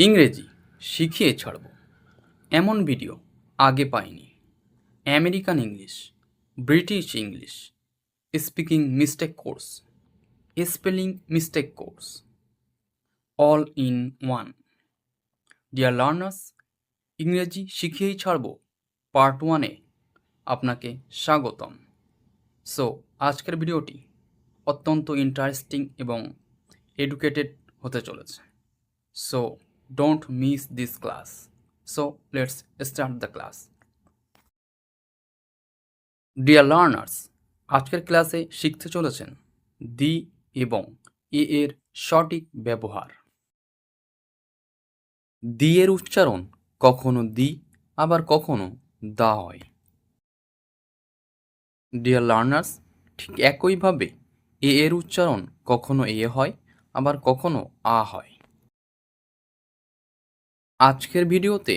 ইংরেজি শিখিয়ে ছাড়ব। এমন ভিডিও আগে পাইনি। American English, British English, speaking mistake course, spelling mistake course, all in one. Dear learners, ইংরেজি শিখিয়েই ছাড়ব পার্ট ওয়ানে আপনাকে স্বাগতম। সো, আজকের ভিডিওটি অত্যন্ত ইন্টারেস্টিং এবং এডুকেটেড হতে চলেছে। So don't miss this class. So, let's start the class. Dear learners আজকের ক্লাসে শিখতে চলেছেন দি এবং এ এর সঠিক ব্যবহার দি এর উচ্চারণ কখনো দি আবার কখনো দা হয় ডিয়ার লার্নার্স ঠিক একইভাবে এ এর উচ্চারণ কখনো এ হয়, আবার কখনো আ হয় আজকের ভিডিওতে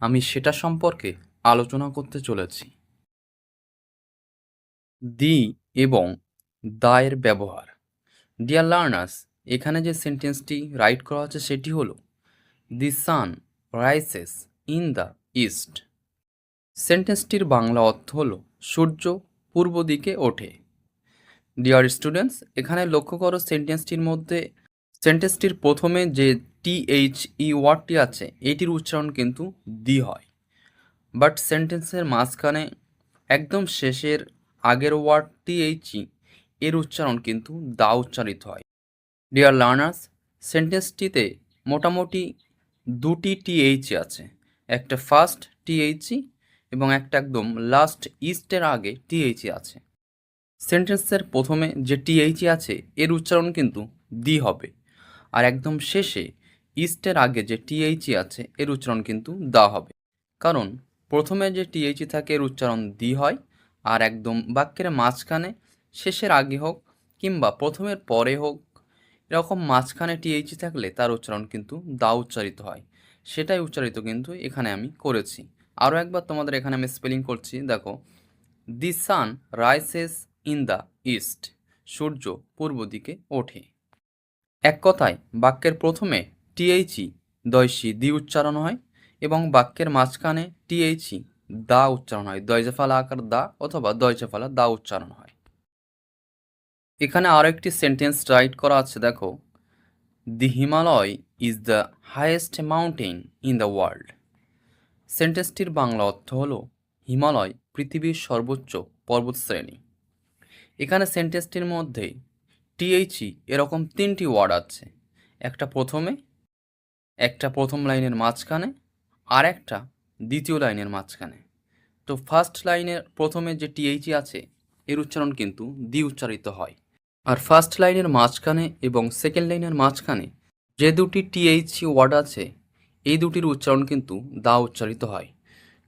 আমি সেটা সম্পর্কে আলোচনা করতে চলেছি। দি এবং দায়ের ব্যবহার। ডিয়ার লার্নার্স এখানে যে সেন্টেন্সটি রাইট করা আছে সেটি হলো the sun rises in the east সেন্টেন্সটির Bangla অর্থ হলো, সূর্য পূর্ব দিকে ওঠে। ডিয়ার স্টুডেন্টস এখানে লক্ষ্য করো সেন্টেন্সটির মধ্যে সেন্টেন্সটির প্রথমে যে টি এইচ ই ওয়ার্ডটি আছে, এটির উচ্চারণ কিন্তু দি হয়। বাট সেন্টেন্সের মাঝখানে একদম শেষের আগের ওয়ার্ড টি এইচ ই এর উচ্চারণ কিন্তু দা উচ্চারিত হয়। ডিয়ার লার্নার্স সেন্টেন্সটিতে মোটামুটি দুটি টি এইচ আছে, একটা ফার্স্ট টি এইচ ই এবং একটা একদম লাস্ট ইস্টের আগে টি এইচ ই আছে। সেন্টেন্সের প্রথমে যে টি এইচ ই আছে, এর উচ্চারণ কিন্তু দি হবে, আর একদম শেষে ইস্টের আগে যে টিএইচি আছে, এর উচ্চারণ কিন্তু দা হবে। কারণ প্রথমে যে টিএইচি থাকে, এর উচ্চারণ দি হয়, আর একদম বাক্যের মাঝখানে শেষের আগে হোক কিংবা প্রথমের পরে হোক, এরকম মাঝখানে টিএইচই থাকলে তার উচ্চারণ কিন্তু দা উচ্চারিত হয়। সেটাই উচ্চারিত কিন্তু এখানে আমি করেছি। আরও একবার তোমাদের এখানে আমি স্পেলিং করছি, দেখো। The sun rises in the east, সূর্য পূর্ব দিকে ওঠে। এক কথায়, বাক্যের প্রথমে টিএইচই দয়সি দি উচ্চারণ হয় এবং বাক্যের মাঝখানে টিএইচই, দা উচ্চারণ হয়। দয়জেফালা আকার দা অথবা দয়জেফালা দা উচ্চারণ হয়। এখানে আরও একটি সেন্টেন্স রাইট করা আছে, দেখো। The Himalaya is the highest mountain in the world. সেন্টেন্সটির Bangla অর্থ হলো, হিমালয় পৃথিবীর সর্বোচ্চ পর্বতশ্রেণী এখানে সেন্টেন্সটির মধ্যে টিএইচই এরকম তিনটি ওয়ার্ড আছে। একটা প্রথমে একটা প্রথম লাইনের মাঝখানে আর একটা দ্বিতীয় লাইনের মাঝখানে। তো ফার্স্ট লাইনের প্রথমে যে টিএইচই আছে, এর উচ্চারণ কিন্তু দি উচ্চারিত হয়। আর ফার্স্ট লাইনের মাঝখানে এবং সেকেন্ড লাইনের মাঝখানে যে দুটি টিএইচি ওয়ার্ড আছে, এই দুটির উচ্চারণ কিন্তু দা উচ্চারিত হয়।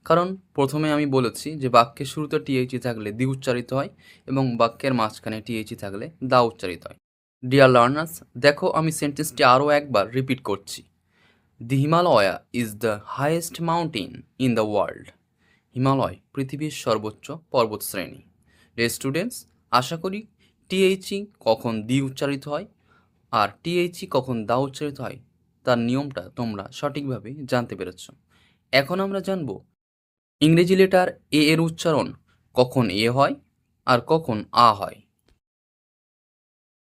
কারণ প্রথমে আমি বলেছি যে বাক্যের শুরুতে টিএইচি থাকলে দি উচ্চারিত হয় এবং বাক্যের মাঝখানে টিএইচি থাকলে দা উচ্চারিত হয়। ডিয়ার লার্নার্স দেখো আমি সেন্টেন্সটি আরও একবার রিপিট করছি। The Himalaya is the highest mountain in the world Himalaya পৃথিবীর সর্বোচ্চ পর্বতশ্রেণী রে স্টুডেন্টস আশা করি টিএইচি কখন দি উচ্চারিত হয় আর টিএইচি কখন দা উচ্চারিত হয়, তার নিয়মটা তোমরা সঠিকভাবে জানতে পেরেছ। এখন আমরা জানব ইংরেজি লেটার এ এর উচ্চারণ কখন এ হয় আর কখন আ হয়।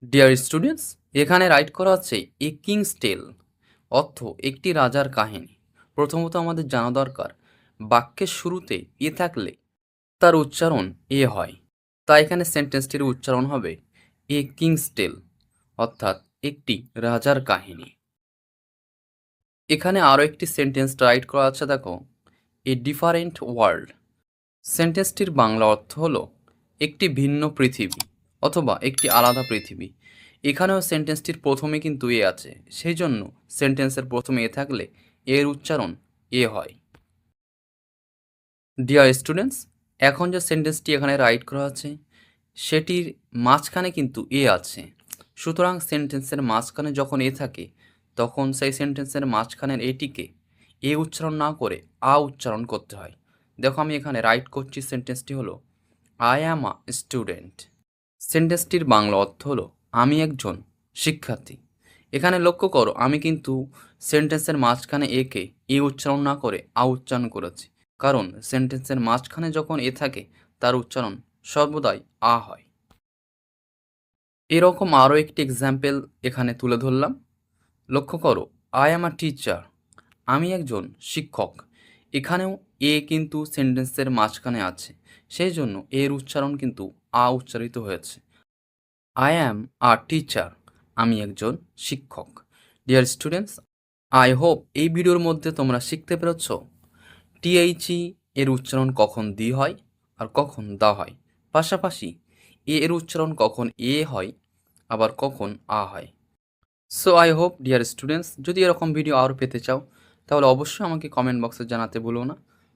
ডিয়ার স্টুডেন্টস এখানে রাইট করা আছে এ কিংস টেল অর্থ একটি রাজার কাহিনী। প্রথমত আমাদের জানা দরকার, বাক্যের শুরুতে এ থাকলে তার উচ্চারণ এ হয়। তাই এখানে সেন্টেন্সটির উচ্চারণ হবে, এ কিংস টেল অর্থাৎ একটি রাজার কাহিনী। এখানে আরও একটি সেন্টেন্স রাইট করা আছে, দেখো, এ ডিফারেন্ট ওয়ার্ল্ড সেন্টেন্সটির বাংলা অর্থ হলো, একটি ভিন্ন পৃথিবী অথবা একটি আলাদা পৃথিবী। এখানেও সেন্টেন্সটির প্রথমে কিন্তু এ আছে। সেই জন্য সেন্টেন্সের প্রথমে এ থাকলে এর উচ্চারণ এ হয়। ডিয়ার স্টুডেন্টস এখন যে সেন্টেন্সটি এখানে রাইট করা আছে, সেটির মাঝখানে কিন্তু এ আছে। সুতরাং সেন্টেন্সের মাঝখানে যখন এ থাকে, তখন সেই সেন্টেন্সের মাঝখানের এটিকে এ উচ্চারণ না করে আ উচ্চারণ করতে হয়। দেখো আমি এখানে রাইট করছি, সেন্টেন্সটি হলো আই অ্যাম আ স্টুডেন্ট সেন্টেন্সটির বাংলা অর্থ হলো আমি একজন শিক্ষার্থী। এখানে লক্ষ্য করো, আমি কিন্তু সেন্টেন্সের মাঝখানে একে এ উচ্চারণ না করে আ উচ্চারণ করেছি। কারণ সেন্টেন্সের মাঝখানে যখন এ থাকে, তার উচ্চারণ সর্বদাই আ হয়। এরকম আরও একটি এক্সাম্পল এখানে তুলে ধরলাম। লক্ষ্য করো আই অ্যাম আ টিচার আমি একজন শিক্ষক। এখানেও এ কিন্তু সেন্টেন্সের মাঝখানে আছে, সেই জন্য এর উচ্চারণ কিন্তু আ উচ্চারিত হয়েছে। আই অ্যাম আ টিচার আমি একজন শিক্ষক। ডিয়ার স্টুডেন্টস আই হোপ এই ভিডিওর মধ্যে তোমরা শিখতে পেরেছ। টিএইচই এর উচ্চারণ কখন দি হয় আর কখন দা হয়। পাশাপাশি এ এর উচ্চারণ কখন এ হয় আবার কখন আ হয়। So I hope dear students যদি এরকম ভিডিও আরও পেতে চাও, তাহলে অবশ্যই আমাকে কমেন্ট বক্সে জানাতে ভুলো না।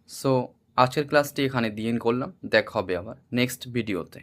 সো আজকের ক্লাসটি এখানে দিয়ে করলাম। দেখা হবে আবার নেক্সট ভিডিওতে